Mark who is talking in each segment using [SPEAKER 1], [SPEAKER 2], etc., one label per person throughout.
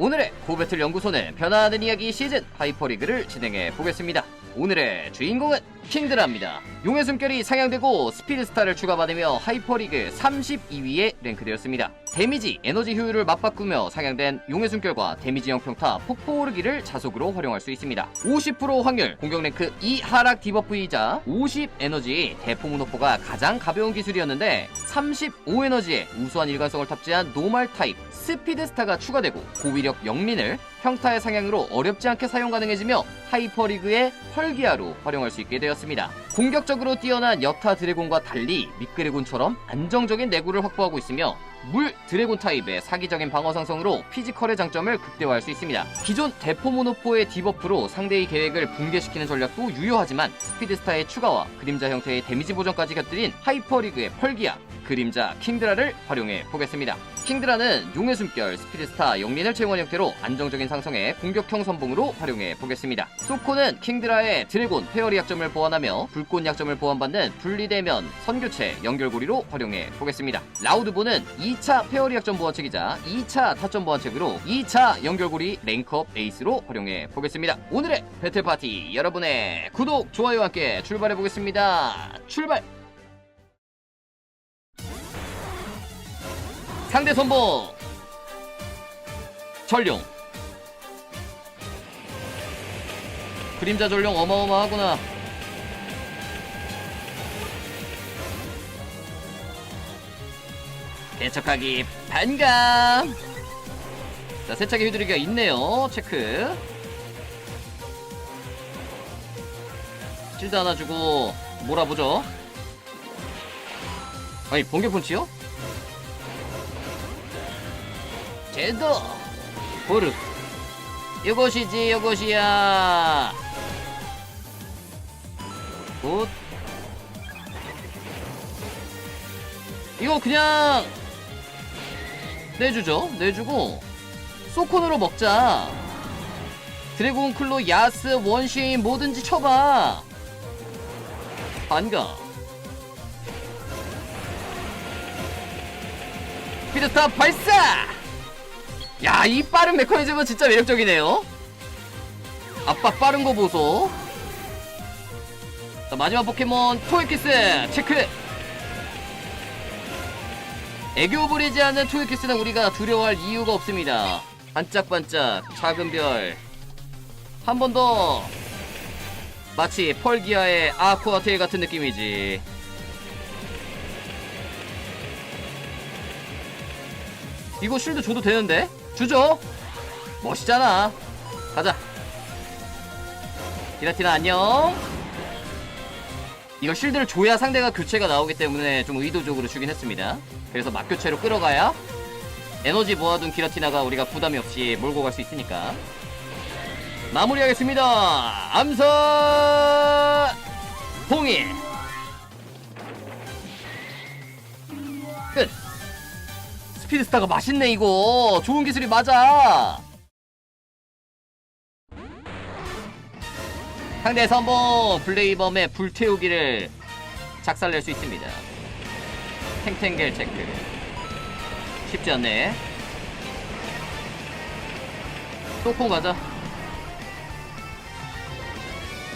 [SPEAKER 1] 오늘의 고배틀 연구소는 변화하는 이야기 시즌 하이퍼리그를 진행해 보겠습니다. 오늘의 주인공은 킹드라입니다. 용의 숨결이 상향되고 스피드스타를 추가받으며 하이퍼리그 32위에 랭크되었습니다. 데미지, 에너지 효율을 맞바꾸며 상향된 용의 숨결과 데미지 형 평타 폭포 오르기를 자속으로 활용할 수 있습니다. 50% 확률 공격 랭크 2 하락 디버프이자 50 에너지 대포문 호포가 가장 가벼운 기술이었는데 35 에너지의 우수한 일관성을 탑재한 노말 타입 스피드스타가 추가되고 고위력 영린을 평타의 상향으로 어렵지 않게 사용 가능해지며 하이퍼리그의 펄기아로 활용할 수 있게 되었습니다. 공격적으로 뛰어난 여타 드래곤과 달리 미끄레곤처럼 안정적인 내구를 확보하고 있으며 물 드래곤 타입의 사기적인 방어 상성으로 피지컬의 장점을 극대화할 수 있습니다. 기존 대포 모노포의 디버프로 상대의 계획을 붕괴시키는 전략도 유효하지만 스피드스타의 추가와 그림자 형태의 데미지 보정까지 곁들인 하이퍼리그의 펄기아 그림자 킹드라를 활용해 보겠습니다. 킹드라는 용의 숨결 스피드스타 영린을 채용한 형태로 안정적인 상성의 공격형 선봉으로 활용해 보겠습니다. 소코는 킹드라의 드래곤 페어리 약점을 보완하며 불꽃 약점을 보완받는 분리대면 선교체 연결고리로 활용해 보겠습니다. 라우드보는 2차 페어리 약점 보완책이자 2차 타점 보완책으로 2차 연결고리 랭크업 에이스로 활용해 보겠습니다. 오늘의 배틀 파티 여러분의 구독 좋아요와 함께 출발해 보겠습니다. 출발! 상대 선봉 전룡. 그림자 전룡 어마어마하구나. 대척하기 반감. 자 세차기 휘두르기가 있네요. 체크. 실드 하나 주고 몰아보죠. 아니 번개 펀치요? 제도. 보르 이것이지 이것이야. 굿. 이거 그냥 내주죠. 내주고 소콘으로 먹자. 드래곤 클로 야스 원시인 뭐든지 쳐봐 반가. 스피드스타 발사 야, 이 빠른 메커니즘은 진짜 매력적이네요. 압박 빠른 거 보소. 자, 마지막 포켓몬 토이키스 체크. 애교 부리지 않는 토이키스는 우리가 두려워할 이유가 없습니다. 반짝반짝 작은 별. 한 번 더. 마치 펄기아의 아쿠아테일 같은 느낌이지. 이거 쉴드 줘도 되는데? 주죠? 멋있잖아. 가자. 기라티나 안녕. 이거 쉴드를 줘야 상대가 교체가 나오기 때문에 좀 의도적으로 주긴 했습니다. 그래서 막교체로 끌어가야 에너지 모아둔 기라티나가 우리가 부담이 없이 몰고 갈 수 있으니까. 마무리하겠습니다. 암사 봉이 스피드스타가 맛있네 이거. 좋은 기술이 맞아. 상대 선봉 블레이범의 불태우기를 작살낼 수 있습니다. 탱탱겔 체크. 쉽지 않네. 소콩 가자.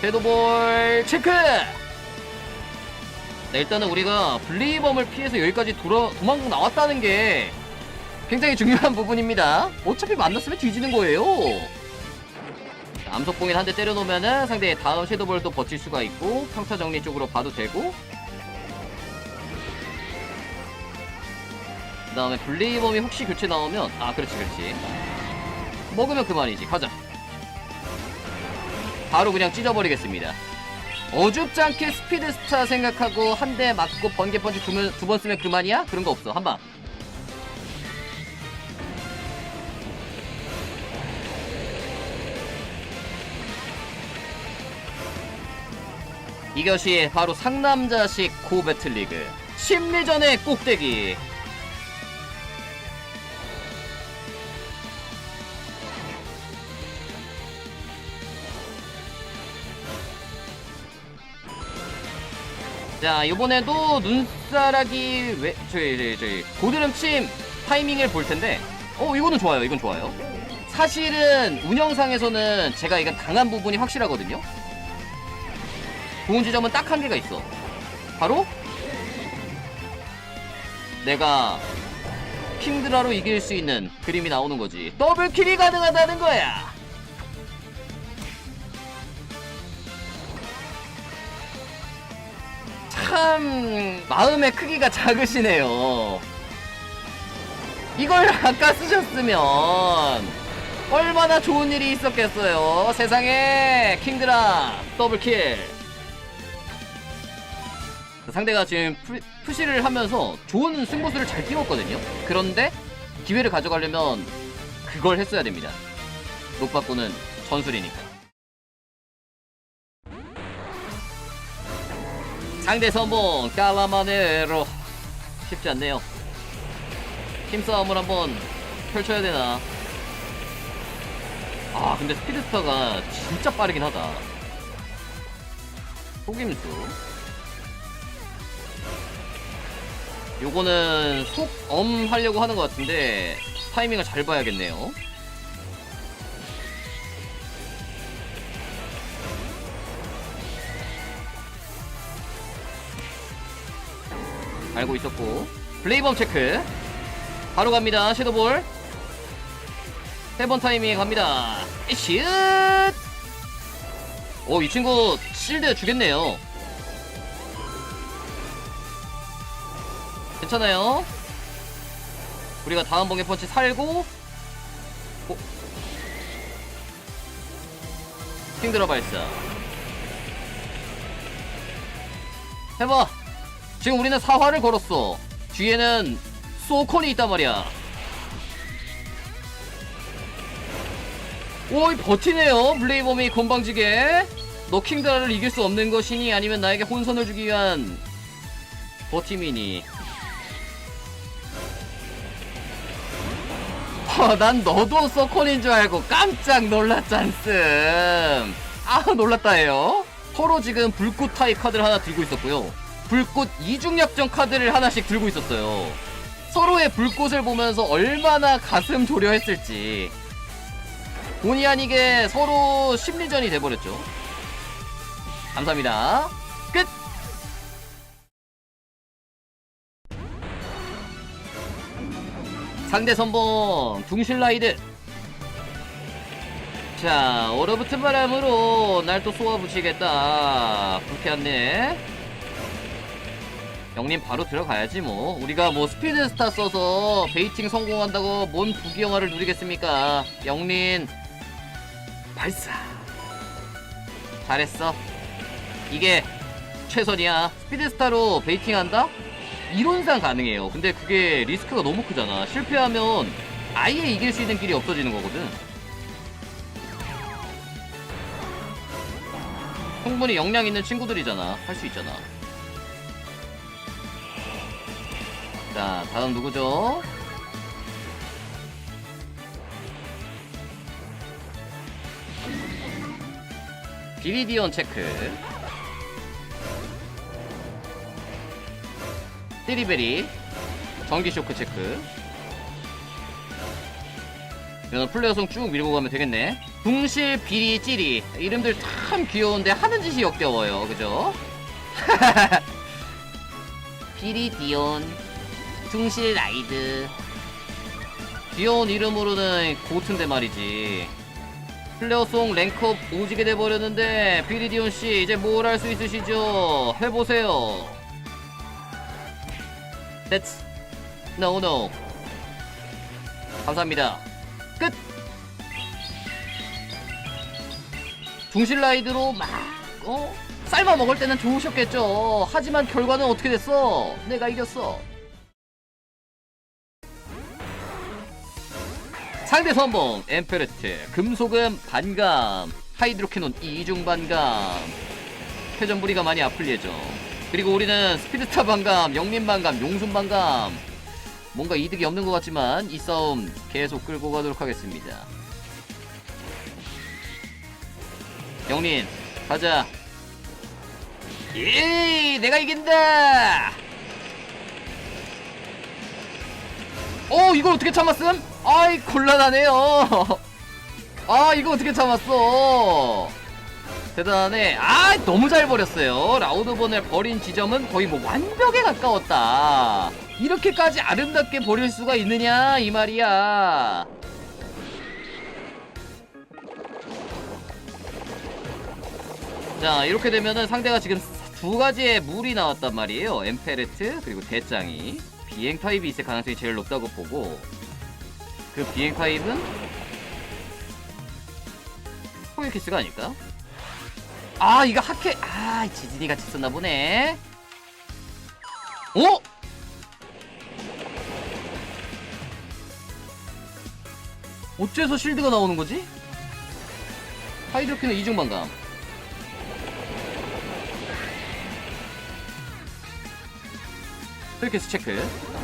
[SPEAKER 1] 배도볼 체크 네, 일단은 우리가 블레이범을 피해서 여기까지 돌아, 도망 나왔다는 게 굉장히 중요한 부분입니다. 어차피 만났으면 뒤지는 거예요. 자, 암석봉인 한 대 때려놓으면은 상대의 다음 섀도볼도 버틸 수가 있고 평타 정리 쪽으로 봐도 되고. 그 다음에 블레이범이 혹시 교체 나오면 아 그렇지 그렇지. 먹으면 그만이지. 가자. 바로 그냥 찢어버리겠습니다 어줍지 않게 스피드스타 생각하고 한 대 맞고 번개 펀치 두번 쓰면 그만이야? 그런 거 없어. 한 방. 이것이 바로 상남자식 고배틀리그 심리전의 꼭대기 자 이번에도 눈사라기 왜 저기 저기 저기 고드름 침 타이밍을 볼 텐데 어 이거는 좋아요 이건 좋아요 사실은 운영상에서는 제가 이건 강한 부분이 확실하거든요. 좋은 지점은 딱 한 개가 있어. 바로 내가 킹드라로 이길 수 있는 그림이 나오는 거지. 더블킬이 가능하다는 거야. 참 마음의 크기가 작으시네요. 이걸 아까 쓰셨으면 얼마나 좋은 일이 있었겠어요. 세상에 킹드라 더블킬. 상대가 지금 푸, 푸시를 하면서 좋은 승부수를 잘 띄웠거든요. 그런데 기회를 가져가려면 그걸 했어야 됩니다. 노빠꾸는 전술이니까. 상대 선봉 깔라마네로 쉽지 않네요. 힘싸움을 한번 펼쳐야 되나? 아 근데 스피드스타가 진짜 빠르긴 하다. 속임수. 요거는 속엄 하려고 하는 것 같은데 타이밍을 잘 봐야겠네요. 알고 있었고 블레이범 체크. 바로 갑니다. 섀도볼. 세 번 타이밍에 갑니다. 슛! 오 이 친구 실드 주겠네요. 괜찮아요. 우리가 다음 번개 펀치 살고 어? 킹드라 발사. 해봐 지금 우리는 사화를 걸었어. 뒤에는 소콘이 있단 말이야. 오이 버티네요. 블레이범이 건방지게. 너 킹드라를 이길 수 없는 것이니 아니면 나에게 혼선을 주기 위한 버팀이니. 아, 난 너도 서콘인 줄 알고 깜짝 놀랐잖음. 아, 놀랐다예요. 서로 지금 불꽃 타입 카드를 하나 들고 있었고요. 불꽃 이중약전 카드를 하나씩 들고 있었어요. 서로의 불꽃을 보면서 얼마나 가슴 졸여했을지. 본의 아니게 서로 심리전이 돼버렸죠. 감사합니다. 끝! 상대 선봉 둥실라이드 자 얼어붙은 바람으로 날 또 쏘아붙이겠다 불쾌한네 형님 바로 들어가야지 뭐. 우리가 뭐 스피드스타 써서 베이팅 성공한다고 뭔 부귀영화를 누리겠습니까? 영린 발사. 잘했어. 이게 최선이야. 스피드스타로 베이팅한다? 이론상 가능해요. 근데 그게 리스크가 너무 크잖아. 실패하면 아예 이길 수 있는 길이 없어지는 거거든. 충분히 역량 있는 친구들이잖아. 할 수 있잖아 자, 다음 누구죠? 비리디온 체크. 띠리베리. 전기 쇼크 체크. 이거는 플레어송 쭉 밀고 가면 되겠네. 붕실, 비리, 찌리. 이름들 참 귀여운데 하는 짓이 역겨워요. 그죠? 비리디온. 둥실 라이드. 귀여운 이름으로는 고튼데 말이지. 플레어송 랭크업 오지게 돼버렸는데 비리디온씨 이제 뭘 할 수 있으시죠? 해보세요. That's no no. 감사합니다. 끝! 둥실 라이드로 막 어? 삶아 먹을 때는 좋으셨겠죠. 하지만 결과는 어떻게 됐어? 내가 이겼어 상대 선봉 엠페르트 금속음 반감 하이드로캐논 이중 반감. 회전부리가 많이 아플 예정. 그리고 우리는 스피드타 반감 영림 반감 용순 반감. 뭔가 이득이 없는 것 같지만 이 싸움 계속 끌고 가도록 하겠습니다. 영린 가자. 예 내가 이긴다! 어 이걸 어떻게 참았음? 아이 곤란하네요. 아 이거 어떻게 참았어? 대단하네 아 너무 잘 버렸어요. 라우드본을 버린 지점은 거의 뭐 완벽에 가까웠다. 이렇게까지 아름답게 버릴 수가 있느냐 이 말이야. 자 이렇게 되면은 상대가 지금 두 가지의 물이 나왔단 말이에요. 엠페르트 그리고 대장이. 비행 타입이 있을 가능성이 제일 높다고 보고 그 비행 타입은 포유키스가 아닐까? 아 이거 하케 아 지진이 같이 썼나 보네 어? 어째서 실드가 나오는 거지? 하이드로키는 이중 반감 포유키스 체크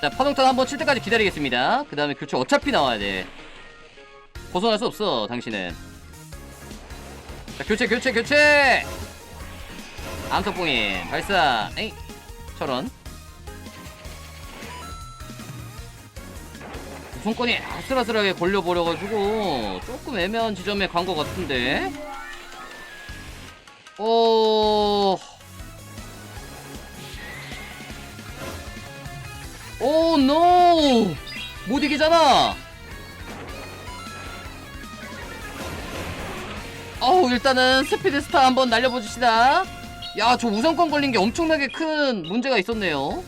[SPEAKER 1] 자 파동탄 한번 칠 때까지 기다리겠습니다. 그 다음에 교체 어차피 나와야 돼. 벗어날 수 없어 당신은. 자 교체 교체 교체! 암석봉인 발사. 에이 철원. 손권이 아슬아슬하게 걸려버려가지고 조금 애매한 지점에 간 것 같은데? 어... 오 노! 못 이기잖아! 어우 일단은 스피드스타 한번 날려보시다. 야 저 우선권 걸린 게 엄청나게 큰 문제가 있었네요.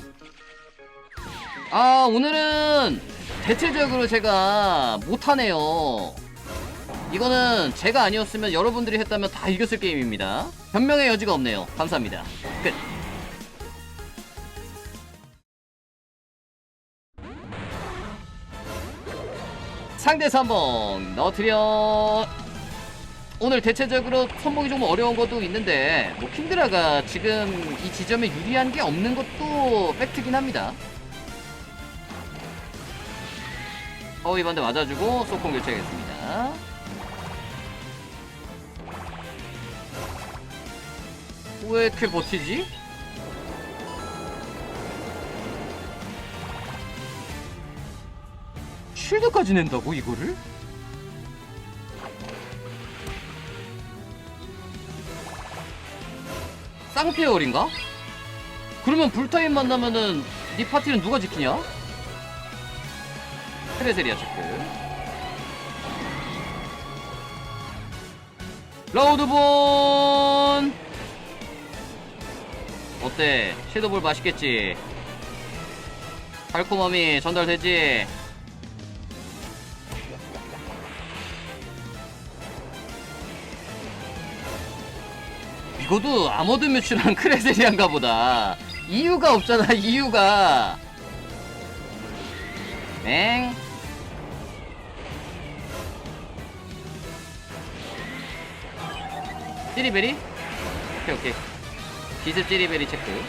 [SPEAKER 1] 아 오늘은 대체적으로 제가 못하네요. 이거는 제가 아니었으면 여러분들이 했다면 다 이겼을 게임입니다. 변명의 여지가 없네요. 감사합니다. 끝 상대 선봉 넣어드려. 오늘 대체적으로 선봉이 좀 어려운 것도 있는데 뭐 킨드라가 지금 이 지점에 유리한 게 없는 것도 팩트긴 합니다. 허위 반대 맞아주고 소콩 교체하겠습니다. 왜 이렇게 버티지? 쉴드까지 낸다고 이거를? 쌍페어링가? 그러면 불타임 만나면은 네 파티는 누가 지키냐? 트레세리아 체크 라우드본 어때? 섀도볼 맛있겠지? 달콤함이 전달되지? 이거도 아머드 뮤츠랑 크레세리안가 보다. 이유가 없잖아 이유가. 엥? 찌리베리? 오케이 오케이. 기습 찌리베리 체크.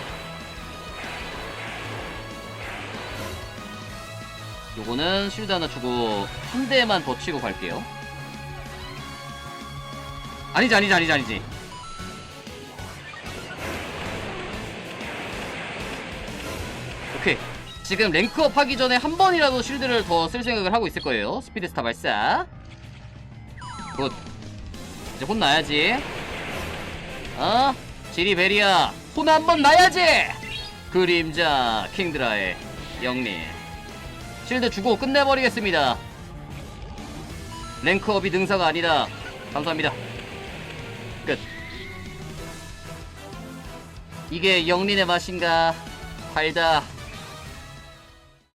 [SPEAKER 1] 요거는 실드 하나 주고 한 대만 더 치고 갈게요. 아니지 아니지 아니지 아니지 지금 랭크업 하기 전에 한 번이라도 실드를 더 쓸 생각을 하고 있을 거예요. 스피드스타 발사. 굿. 이제 혼나야지. 어? 지리베리아 혼 한 번 나야지! 그림자 킹드라의 영리. 실드 주고 끝내버리겠습니다. 랭크업이 능사가 아니다. 감사합니다. 끝. 이게 영린의 맛인가? 달다